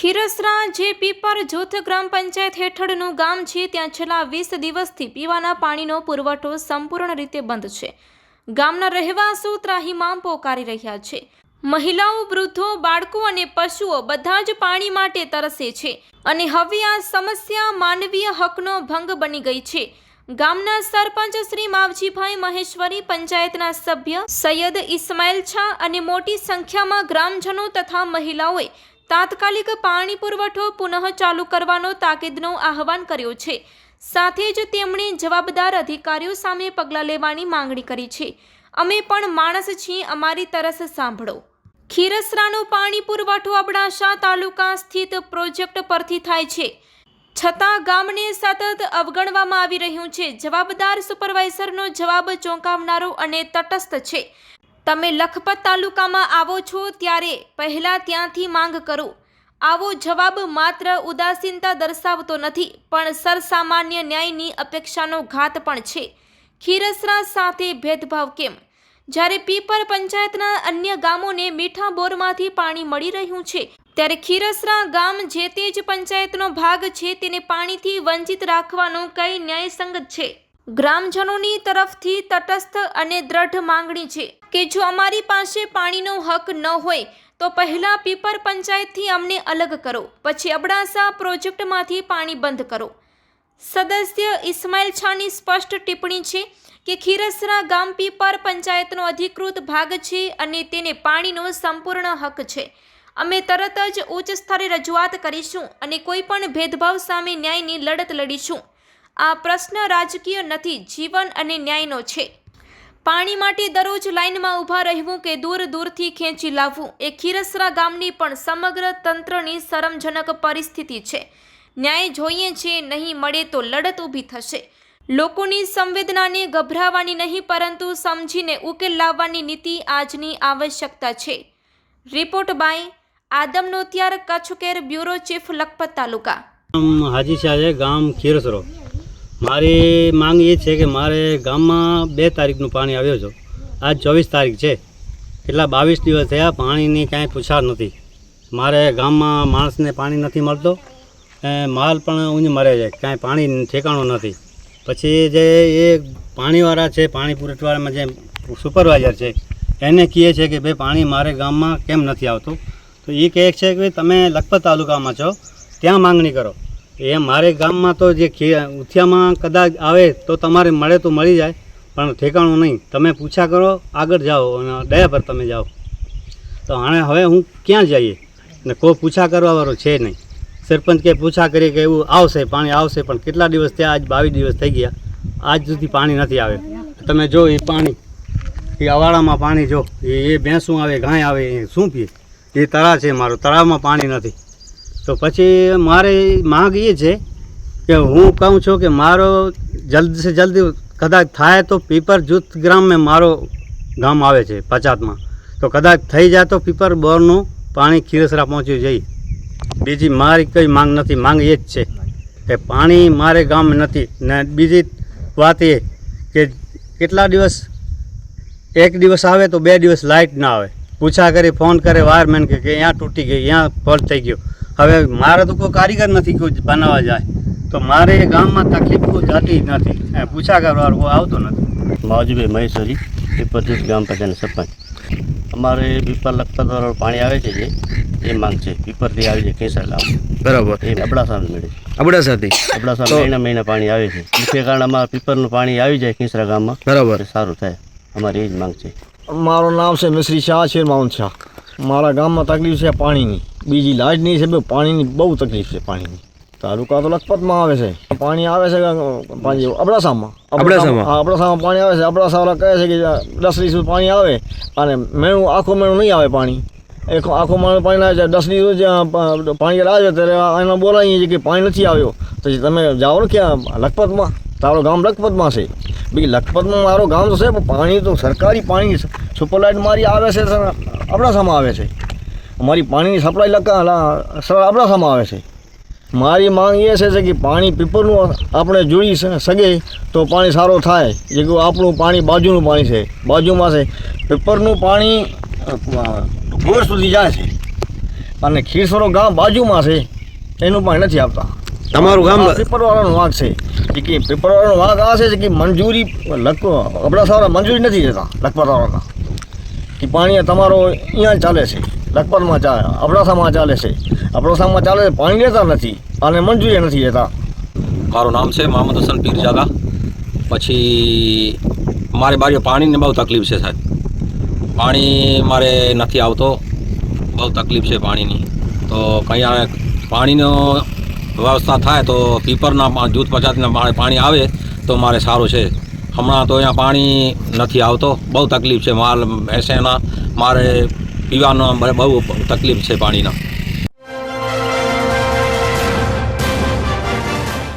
ખીરસરા જે પીપર જૂથ ગ્રામ પંચાયત હેઠળનું ગામ છે. ત્યાં છેલ્લા વીસ દિવસથી પીવાના પાણીનો પુરવઠો સંપૂર્ણ રીતે બંધ છે. ગામના રહેવાસીઓ ત્રાહીમામ પોકારી રહ્યા છે. મહિલાઓ, વૃદ્ધો, બાળકો અને પશુઓ બધા જ પાણી માટે તરસે છે અને હવે આ સમસ્યા માનવીય હકનો ભંગ બની ગઈ છે. ગામના સરપંચ શ્રી માવજીભાઈ મહેશ્વરી, પંચાયતના સભ્ય સૈયદ ઇસ્માઇલ છા અને મોટી સંખ્યામાં ગ્રામજનો તથા મહિલાઓએ તાત્કાલિક પાણી પુરવઠો પુનઃ ચાલુ કરવાનો તાકીદનો આહવાન કર્યો છે. સાથે જ તેમણે જવાબદાર અધિકારીઓ સામે પગલાં લેવાની માંગણી કરી છે. અમે પણ માણસ છીએ, અમારી તરસ સાંભળો. ખીરસરાનો પાણી પુરવઠો અબડાસા તાલુકા સ્થિત પ્રોજેક્ટ પરથી થાય છે. છતાં ગામને સતત અવગણવામાં આવી રહ્યું છે. જવાબદાર સુપરવાઇઝરનો જવાબ ચોંકાવનારો અને તટસ્થ છે. તમે લખપત તાલુકામાં આવો છો ત્યારે પહેલાં ત્યાંથી માંગ કરો. આવો જવાબ માત્ર ઉદાસીનતા દર્શાવતો નથી, પણ સરસામાન્ય ન્યાયની અપેક્ષાનો ઘાત પણ છે. ખીરસરા સાથે ભેદભાવ કેમ? જ્યારે પીપર પંચાયતના અન્ય ગામોને મીઠા બોરમાંથી પાણી મળી રહ્યું છે, ત્યારે ખીરસરા ગામ જે તે જ પંચાયતનો ભાગ છે, તેને પાણીથી વંચિત રાખવાનો કઈ ન્યાયસંગત છે? ગ્રામજનોની તરફથી તટસ્થ અને દ્રઢ માંગણી છે કે જો અમારી પાસે પાણીનો હક ન હોય, તો પહેલા પીપર પંચાયતથી અમને અલગ કરો, પછી અબડાસા પ્રોજેક્ટમાંથી પાણી બંધ કરો. સદસ્ય ઇસ્માઇલ છાની સ્પષ્ટ ટિપ્પણી છે કે ખીરસરા ગામ પીપર પંચાયતનો અધિકૃત ભાગ છે અને તેને પાણીનો સંપૂર્ણ હક છે. અમે તરત જ ઉચ્ચ સ્તરે રજૂઆત કરીશું અને કોઈપણ ભેદભાવ સામે ન્યાયની લડત લડીશું. આ પ્રશ્ન રાજકીય નથી, જીવન અને ન્યાયનો છે. પાણી માટે દરરોજ લાઇનમાં ઊભા રહેવું કે દૂર દૂરથી ખેંચી લાવવું, એ ખીરસરા ગામની પણ સમગ્ર તંત્રની શરમજનક પરિસ્થિતિ છે. ન્યાય જોઈએ છે, નહીં મળે તો લડત ઊભી થશે. લોકોની સંવેદનાને ગભરાવાની નહીં, પરંતુ સમજીને ઉકેલ લાવવાની નીતિ આજની આવશ્યકતા છે. Report by Adam Notiyar Kutch care bureau chief Lakhpat taluka. Haji શાહે ગામ ખીરસરો. મારી માંગ એ છે કે મારે ગામમાં બે તારીખનું પાણી આવ્યો છો. આજ ચોવીસ તારીખ છે. કેટલા બાવીસ દિવસ થયા પાણીની કાંઈ પૂછાર નથી. મારે ગામમાં માણસને પાણી નથી મળતો માલ પણ ઊંઘ મરે છે. કાંઈ પાણી ઠેકાણું નથી. પછી જે એ પાણીવાળા છે, પાણી પુરવઠાવાળામાં જે સુપરવાઇઝર છે, એને કહે છે કે ભાઈ, પાણી મારે ગામમાં કેમ નથી આવતું? તો એ કહે છે કે તમે લખપત તાલુકામાં છો. ત્યાં માંગણી કરો. એ મારે ગામમાં તો જે ઉથિયામાં કદાચ આવે તો તમારે મળે તો મળી જાય, પણ ઠેકાણું નહીં. તમે પૂછા કરો, આગળ જાઓ અને દયા પર તમે જાઓ. તો આણે હવે હું ક્યાં જઈએ? ને કોઈ પૂછા કરવાવાળો છે નહીં. સરપંચ કે પૂછા કરી કે એવું આવશે, પાણી આવશે, પણ કેટલા દિવસ થયા? આજ બાવીસ દિવસ થઈ ગયા. આજ સુધી પાણી નથી આવે. તમે જો એ પાણી, એ અવાડામાં પાણી જો એ ભેંસું આવે, ગાય આવે, એ શું પીએ? એ તળાવ છે મારું. તળાવમાં પાણી નથી. તો પછી મારે માંગ એ છે કે હું કહું છું કે મારો જલ્દી સે જલ્દી કદાચ થાય તો પીપર જૂથ ગ્રામમાં મારો ગામ આવે છે પચાતમાં તો કદાચ થઈ જાય તો પીપર બોરનું પાણી ખીરસરા પહોંચી જઈ. બીજી મારી કંઈ માંગ નથી, માંગ એ જ છે કે પાણી મારે ગામ નથી. ને બીજી વાત એ કે કેટલા દિવસ, એક દિવસ આવે તો બે દિવસ લાઇટ ના આવે. પૂછા કરી, ફોન કરે, વાયરમેન કે અહીંયા તૂટી ગઈ, અહીંયા ફોલ્ટ થઈ ગયો. હવે મારે તો કોઈ કારીગર નથી કોઈ બનાવવા જાય. તો મારે એ ગામમાં તકલીફ કોઈ જાતી જ નથી. એ પૂછા કરવાનું કોઈ આવતો નથી. માવજીભાઈ મહેશ્વરી પીપરજૂથ ગ્રામ પંચાયત સરપંચ. અમારે પીપર લખપતવાળું પાણી આવે છે જે એ માંગ છે. પીપરથી આવે છે કેસર ગામ. બરાબર. એ અબડાસા મળે અબડાસાથી? અબડાસા તો- મહિના મહિના પાણી આવે છે. મુખ્ય કારણ અમારા પીપરનું પાણી આવી જાય કેસરા ગામમાં. બરાબર. સારું થાય. અમારી એ જ માંગ છે. મારું નામ છે મિશ્રી શાહ છે માઉન્ટ શાહ. મારા ગામમાં તકલીફ છે પાણીની. બીજી લાઇટની છે બે પાણીની બહુ તકલીફ છે પાણીની. તાલુકા તો લખપતમાં આવે છે. પાણી આવે છે અબડાસામાં? અબડાસામાં? અબડાસામાં પાણી આવે છે. અબડાસાવાળા કહે છે કે દસ દિવસ પાણી આવે અને મેણું આખું મેણું નહીં આવે પાણી. એક આખું માણું પાણી આવે છે. દસ જે પાણી લાવે ત્યારે એને બોલાવીએ છીએ કે પાણી નથી આવ્યો. પછી તમે જાઓ ને ક્યાં લખપતમાં? તારો ગામ લખપતમાં છે. બીજી લખપતમાં મારો ગામ તો છે પણ પાણી તો સરકારી પાણી સુપરલાઇટ મારી આવે છે તો અબડાસામાં આવે છે. અમારી પાણીની સપ્લાય લકા સરળ સર અબડાસામાં આવે છે. મારી માંગ એ છે કે પાણી પીપરનું આપણે જોઈ શકે તો પાણી સારું થાય. જે કે આપણું પાણી બાજુનું પાણી છે. બાજુમાં છે. પીપરનું પાણી ગોળ સુધી જાય છે. અને ખીરસરો ગામ બાજુમાં છે. એનું પાણી નથી આપતા તમારું ગામ પીપરવાળાનો વાંક છે. કે પીપરવાળાનો વાંક આ છે કે મંજૂરી લખ અબડાસાવાળા મંજૂરી નથી દેતા લખપતવાળાના કે પાણી તમારો અહીંયા ચાલે છે, લખપતમાં ચાલે અબડાસામાં ચાલે છે. અબડાસામાં ચાલે છે, પાણી લેતા નથી અને મંજૂરી નથી લેતા. મારું નામ છે મોહમ્મદ હસન પીરજાદા પછી મારે બારીઓ પાણીની બહુ તકલીફ છે સાહેબ. પાણી મારે નથી આવતો, બહુ તકલીફ છે પાણીની. તો કંઈ પાણીનો વ્યવસ્થા થાય તો પીપરના જૂથ પચાસના પાણી આવે તો મારે સારું છે. હમણાં તો અહીંયા પાણી નથી આવતો. બહુ તકલીફ છે. માલ, એસેના મારે પીવાનો બહુ તકલીફ છે પાણીના.